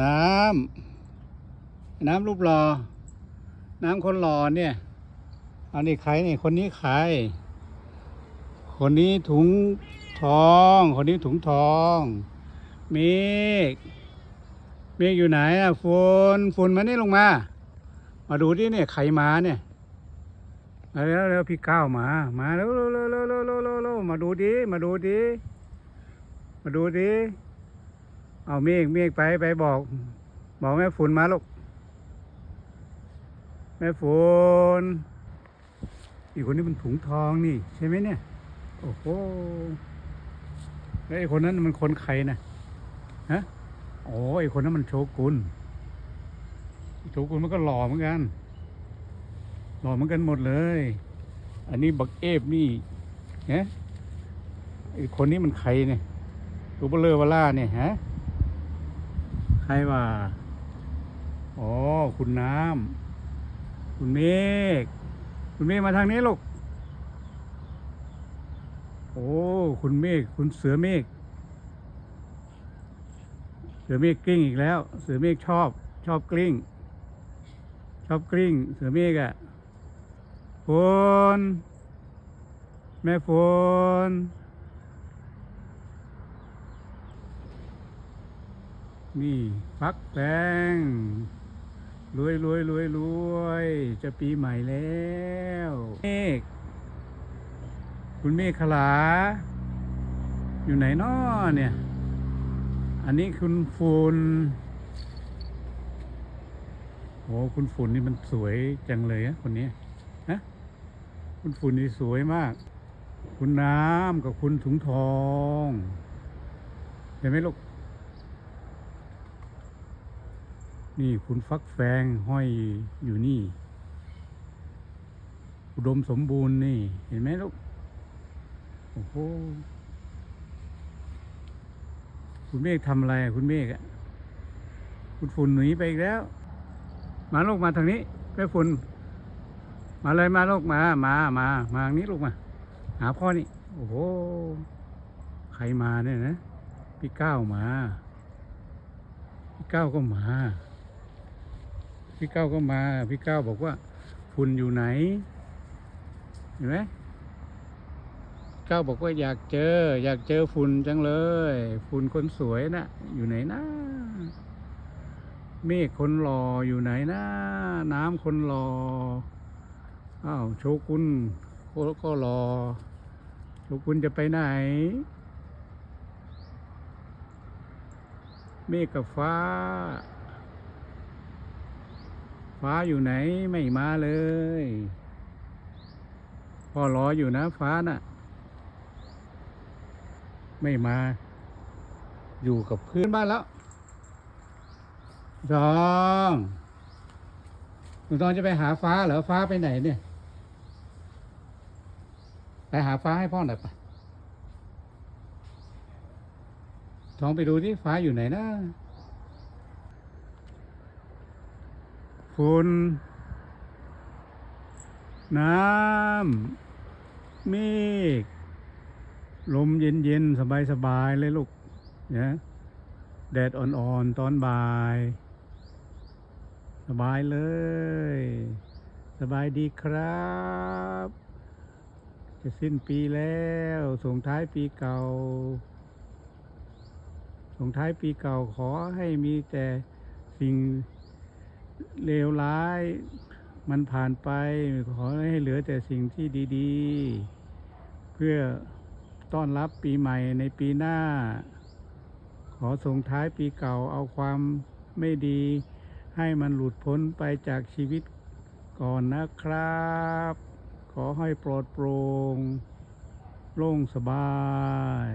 น้ำน้ำรูปหล่อน้ำคนหล่อเนี่ยอันนี้ใครนี่คนนี้ใคร คนนี้ถุงทอง คนนี้ถุงทองเมฆเมฆอยู่ไหนอะฝนฝนมานี่ลงมา มาดูดิเนี่ยใครมาเนี่ยมาแล้วแล้วพี่ก้าวมา มาแล้วเร็วเร็วเร็วเร็วเร็วเร็วเร็วมาดูดิมาดูดิมาดูดิ เอาเมฆเมฆไปไปบอก บอกแม่ฝุ่นมาลูกแม่ฝุ่นอีกคนนี้มันถุงทองนี่ ใช่ไหมเนี่ย โอ้โหแล้วไอ้คนนั้นมันคนใครนะฮะโอ้ไอ้คนนั้นมันโชกุนโชกุนมันก็หล่อเหมือนกัน หล่อเหมือนกันหมดเลย อันนี้บักเอฟนี่เนี่ยไอ้คนนี้มันใครเนี่ยตัวเบลอเวล่าเนี่ยฮะ ครว่าอ๋อคุณน้ำคุณเมฆคุณเมฆมาทางนี้ลูกโอ้คุณเมฆคุณเสือเมฆเสือเมฆกลิ้งอีกแล้ว เสือเมฆชอบชอบกลิ้ง ชอบกลิ้ง เสือเมฆอะ่ะฝนแม่ฝน นี่ ฟักแฟงรวยรวยรวยรวยจะปีใหม่แล้วเมฆคุณเมฆขลา อยู่ไหนน้อเนี่ย อันนี้คุณฝุ่นโอ้คุณฝุ่นนี่มันสวยจังเลยอะคนนี้ฮะคุณฝุ่นนี่สวยมาก คุณน้ำกับคุณถุงทอง เห็นไหมลูก นี่คุณฟักแฟงห้อยอยู่นี่ อุดมสมบูรณ์นี่ เห็นไหมลูก โอ้โห คุณเมฆทำอะไรคุณเมฆอะคุณฝุ่นหนีไปอีกแล้ว มาลูกมาทางนี้ไปฝุ่น มาเลยมาลูกมา มา มา มาทางนี้ลูกมา หาพ่อนี่ โอ้โห ใครมาเนี่ยนะ พี่ก้าวมา พี่ก้าวก็มา พี่เก้าก็มา พี่เก้าบอกว่าฝุ่นอยู่ไหน เห็นไหมเก้าบอกว่าอยากเจอ อยากเจอฝุ่นจังเลย ฝุ่นคนสวยนะอยู่ไหนนะเมฆคนหล่ออยู่ไหนนะน้ำคนหล่ออ้าวโชกุนก็รอโชกุนจะไปไหน เมฆกับฟ้า ฟ้าอยู่ไหนไม่มาเลย พ่อรออยู่นะฟ้าน่ะ ไม่มา อยู่กับเพื่อนบ้านแล้วทองหนูทองจะไปหาฟ้าเหรอฟ้าไปไหนเนี่ย ไปหาฟ้าให้พ่อหน่อยปะทองไปดูที่ฟ้าอยู่ไหนนะ ฝุ่นน้ำเมฆลมเย็นๆ สบายๆ เลยลูกเนี่ยแดดอ่อนๆ ตอนบ่าย สบายเลย สบายดีครับ จะสิ้นปีแล้ว ส่งท้ายปีเก่า ส่งท้ายปีเก่าขอให้มีแต่สิ่ง เลวร้าย มันผ่านไปขอให้เหลือแต่สิ่งที่ดีๆ เพื่อต้อนรับปีใหม่ในปีหน้า ขอส่งท้ายปีเก่าเอาความไม่ดี ให้มันหลุดพ้นไปจากชีวิตก่อนนะครับ ขอให้ปลอดโปร่งโล่งสบาย